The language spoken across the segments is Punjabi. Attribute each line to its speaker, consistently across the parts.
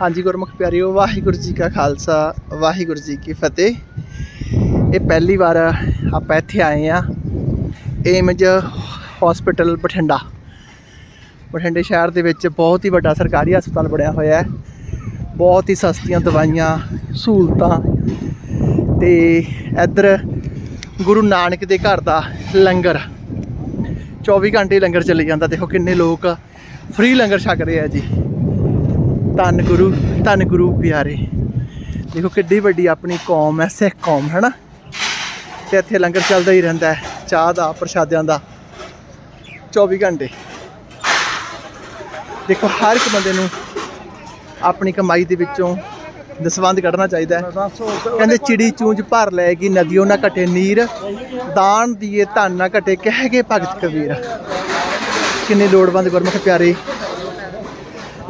Speaker 1: ਹਾਂਜੀ ਗੁਰਮੁਖ ਪਿਆਰਿਓ, ਵਾਹਿਗੁਰੂ ਜੀ ਕਾ ਖਾਲਸਾ, ਵਾਹਿਗੁਰੂ ਜੀ ਕੀ ਫਤਿਹ। ਇਹ ਪਹਿਲੀ ਵਾਰ ਆਪਾਂ ਇੱਥੇ ਆਏ ਆ ਏਮਜ ਹਸਪੀਟਲ ਬਠਿੰਡਾ। ਬਠਿੰਡੇ ਸ਼ਹਿਰ ਦੇ ਵਿੱਚ ਬਹੁਤ ਹੀ ਵੱਡਾ ਸਰਕਾਰੀ ਹਸਪਤਾਲ ਬਣਿਆ ਹੋਇਆ ਹੈ। ਬਹੁਤ ਹੀ ਸਸਤੀਆਂ ਦਵਾਈਆਂ, ਸਹੂਲਤਾਂ ਤੇ ਇੱਧਰ ਗੁਰੂ ਨਾਨਕ ਦੇ ਘਰ ਦਾ ਲੰਗਰ 24 ਘੰਟੇ ਲੰਗਰ ਚੱਲੀ ਜਾਂਦਾ। ਦੇਖੋ ਕਿੰਨੇ ਲੋਕ ਫ੍ਰੀ ਲੰਗਰ ਛਕ ਰਹੇ ਆ ਜੀ। ਧੰਨ ਗੁਰੂ ਧੰਨ ਗੁਰੂ ਪਿਆਰੇ। ਦੇਖੋ ਕਿੱਡੀ ਵੱਡੀ ਆਪਣੀ ਕੌਮ ਹੈ, ਸਿੱਖ ਕੌਮ ਹੈ ਨਾ ਤੇ ਇੱਥੇ ਲੰਗਰ ਚੱਲਦਾ ਹੀ ਰਹਿੰਦਾ ਹੈ, ਚਾਹ ਦਾ, ਪ੍ਰਸ਼ਾਦਿਆਂ ਦਾ। 24 ਘੰਟੇ। ਦੇਖੋ ਹਰ ਇੱਕ ਬੰਦੇ ਨੂੰ ਆਪਣੀ ਕਮਾਈ ਦੇ ਵਿੱਚੋਂ ਦਸਵੰਧ ਕੱਢਣਾ ਚਾਹੀਦਾ ਹੈ। ਕਹਿੰਦੇ ਚਿੜੀ ਚੂੰਜ ਭਰ ਲੈ ਲੈਗੀ ਨਦੀਓ ਨਾ ਘਟੇ ਨੀਰ। ਦਾਨ ਦੀਏ ਧਨ ਨਾ ਘਟੇ ਕਹਿ ਕੇ ਭਗਤ ਕਬੀਰ। ਕਿੰਨੇ ਲੋੜਵੰਦ ਗੁਰਮੁਖ ਪਿਆਰੇ।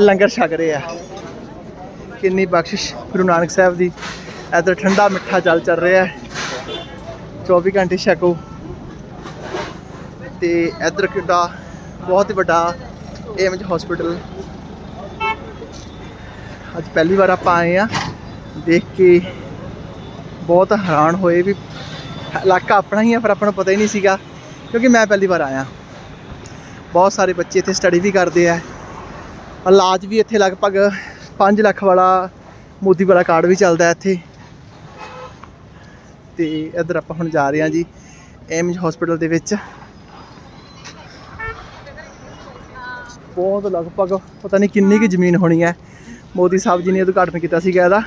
Speaker 1: ਲੰਗਰ ਛਕ ਰਹੇ ਆ। ਕਿੰਨੀ ਬਖਸ਼ਿਸ਼ ਗੁਰੂ ਨਾਨਕ ਸਾਹਿਬ ਦੀ। ਇੱਧਰ ਠੰਡਾ ਮਿੱਠਾ ਜਲ ਚੱਲ ਰਿਹਾ ਹੈ। 24 ਘੰਟੇ ਛਕੋ। ਤੇ ਇੱਧਰ ਕਿੱਡਾ ਬਹੁਤ ਹੀ ਵੱਡਾ ਏਮਜ ਹਸਪੀਟਲ ਅੱਜ ਪਹਿਲੀ ਵਾਰ ਆਪਾਂ ਆਏ ਆ ਦੇਖ ਕੇ ਬਹੁਤ ਹੈਰਾਨ ਹੋਏ ਵੀ ਇਲਾਕਾ ਆਪਣਾ ਹੀ ਆ, ਪਰ ਆਪਾਂ ਨੂੰ ਪਤਾ ਹੀ ਨਹੀਂ ਸੀਗਾ, ਕਿਉਂਕਿ ਮੈਂ ਪਹਿਲੀ ਵਾਰ ਆਇਆ। ਬਹੁਤ ਸਾਰੇ ਬੱਚੇ ਇੱਥੇ ਸਟੱਡੀ ਵੀ ਕਰਦੇ ਆ। ਇਲਾਜ ਵੀ ਇੱਥੇ ਲਗਭਗ 5 ਲੱਖ ਵਾਲਾ ਮੋਦੀ ਵਾਲਾ ਕਾਰਡ ਵੀ ਚੱਲਦਾ ਇੱਥੇ। ਤੇ ਇੱਧਰ ਆਪਾਂ ਹੁਣ ਜਾ ਰਹੇ ਹਾਂ ਜੀ ਏਮਜ ਹਸਪੀਟਲ ਦੇ ਵਿੱਚ। ਬਹੁਤ ਲਗਭਗ ਪਤਾ ਨਹੀਂ ਕਿੰਨੀ ਕੁ ਜ਼ਮੀਨ ਹੋਣੀ ਹੈ। ਮੋਦੀ ਸਾਹਿਬ ਜੀ ਨੇ ਉਦਘਾਟਨ ਕੀਤਾ ਸੀਗਾ ਇਹਦਾ।